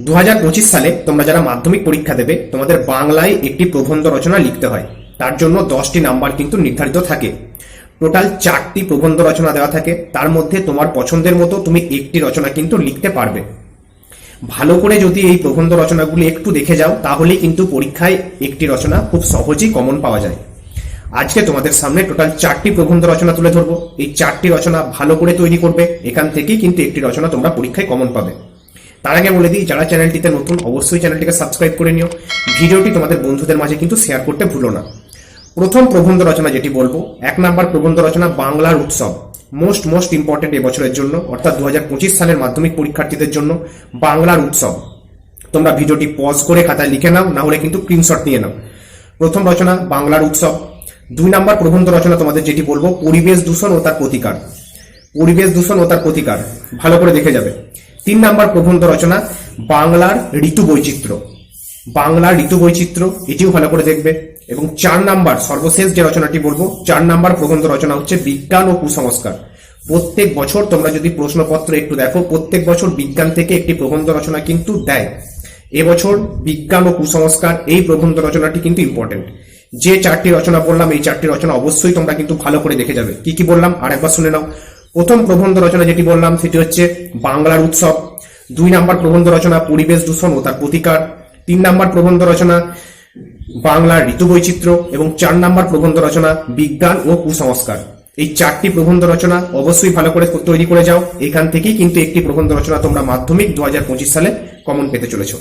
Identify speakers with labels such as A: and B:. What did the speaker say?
A: দু হাজার পঁচিশ সালে তোমরা যারা মাধ্যমিক পরীক্ষা দেবে, তোমাদের বাংলায় একটি প্রবন্ধ রচনা লিখতে হয়। তার জন্য দশটি নাম্বার কিন্তু নির্ধারিত থাকে। টোটাল চারটি প্রবন্ধ রচনা দেওয়া থাকে। তার মধ্যে তোমার পছন্দের মতো তুমি একটি রচনা কিন্তু লিখতে পারবে। ভালো করে যদি এই প্রবন্ধ রচনাগুলি একটু দেখে যাও, তাহলেই কিন্তু পরীক্ষায় একটি রচনা খুব সহজেই কমন পাওয়া যায়। আজকে তোমাদের সামনে টোটাল চারটি প্রবন্ধ রচনা তুলে ধরবো। এই চারটি রচনা ভালো করে তৈরি করবে। এখান থেকেই কিন্তু একটি রচনা তোমরা পরীক্ষায় কমন পাবে। তার আগে বলে দিই, যারা চ্যানেলটিতে নতুন, অবশ্যই চ্যানেলটিকে সাবস্ক্রাইব করে নিও। ভিডিওটি তোমাদের বন্ধুদের মাঝে কিন্তু শেয়ার করতে ভুলো না। প্রথম প্রবন্ধ রচনা যেটি বলব, এক নাম্বার প্রবন্ধ রচনা বাংলার উৎসব। মোস্ট মোস্ট ইম্পর্টেন্ট এবছরের জন্য, অর্থাৎ দু সালের মাধ্যমিক পরীক্ষার্থীদের জন্য বাংলার উৎসব। তোমরা ভিডিওটি পজ করে খাতায় লিখে নাও, না হলে কিন্তু স্ক্রিনশট নিয়ে নাও। প্রথম রচনা বাংলার উৎসব। দুই নাম্বার প্রবন্ধ রচনা তোমাদের যেটি বলব, পরিবেশ দূষণ ও তার প্রতিকার। পরিবেশ দূষণ ও তার প্রতিকার। ভালো করে দেখে যাবে। তিন নাম্বার প্রবন্ধ রচনা, বাংলার ঋতু বৈচিত্র্য। বাংলার ঋতু বৈচিত্র্য, এটিও ভালো করে দেখবে। এবং চার নাম্বার, সর্বশেষ যে রচনাটি বলব, চার নাম্বার প্রবন্ধ রচনা হচ্ছে বিজ্ঞান ও কুসংস্কার। প্রত্যেক বছর তোমরা যদি প্রশ্নপত্র একটু দেখো, প্রত্যেক বছর বিজ্ঞান থেকে একটি প্রবন্ধ রচনা কিন্তু দেয়। এবছর বিজ্ঞান ও কুসংস্কার, এই প্রবন্ধ রচনাটি কিন্তু ইম্পর্টেন্ট যে চারটি রচনা বললাম, এই চারটি রচনা অবশ্যই তোমরা কিন্তু ভালো করে দেখে যাবে। কি কি বললাম? আরেকবার শুনে নাও। প্রথম প্রবন্ধ রচনা যেটি বললাম, সেটি হচ্ছে বাংলার উৎসব, দুই নাম্বার প্রবন্ধ রচনা পরিবেশ দূষণ ও তার প্রতিকার, তিন নাম্বার প্রবন্ধ রচনা বাংলার ঋতু বৈচিত্র্য এবং চার নাম্বার প্রবন্ধ রচনা বিজ্ঞান ও কুসংস্কার। এই চারটি প্রবন্ধ রচনা অবশ্যই ভালো করে তৈরি করে যাও। এখান থেকেই কিন্তু একটি প্রবন্ধ রচনা তোমরা মাধ্যমিক দু হাজার পঁচিশ সালে কমন পেতে চলেছো।